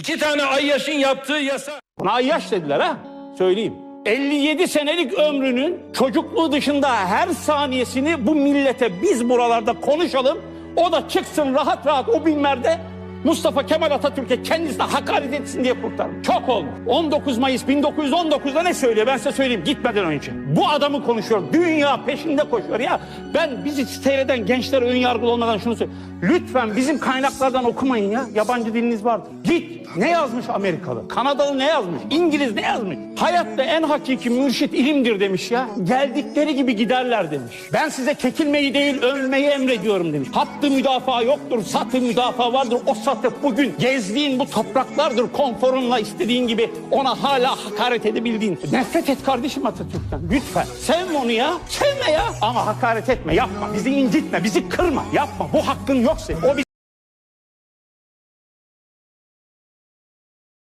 İki tane Ayyaş'ın yaptığı yasa. Buna ayyaş dediler ha. Söyleyeyim. 57 senelik ömrünün çocukluğu dışında her saniyesini bu millete biz buralarda konuşalım. O da çıksın rahat rahat o binlerde Mustafa Kemal Atatürk'e kendisine hakaret etsin diye kurtarın. Çok olmuş. 19 Mayıs 1919'da ne söylüyor ben size söyleyeyim gitmeden önce. Bu adamı konuşuyor. Dünya peşinde koşuyor ya. Ben bizi seyreden gençlere ön yargılı olmadan şunu söyleyeyim. Lütfen bizim kaynaklardan okumayın ya. Yabancı diliniz vardır. Git. Ne yazmış Amerikalı? Kanadalı ne yazmış? İngiliz ne yazmış? Hayatta en hakiki mürşit ilimdir demiş ya. Geldikleri gibi giderler demiş. Ben size çekilmeyi değil övülmeyi emrediyorum demiş. Hattı müdafaa yoktur, satı müdafaa vardır. O satı bugün gezdiğin bu topraklardır. Konforunla istediğin gibi ona hala hakaret edebildiğin. Nefret et kardeşim Atatürk'ten lütfen. Sevme onu ya. Sevme ya. Ama hakaret etme yapma. Bizi incitme, bizi kırma. Yapma. Bu hakkın yok senin. O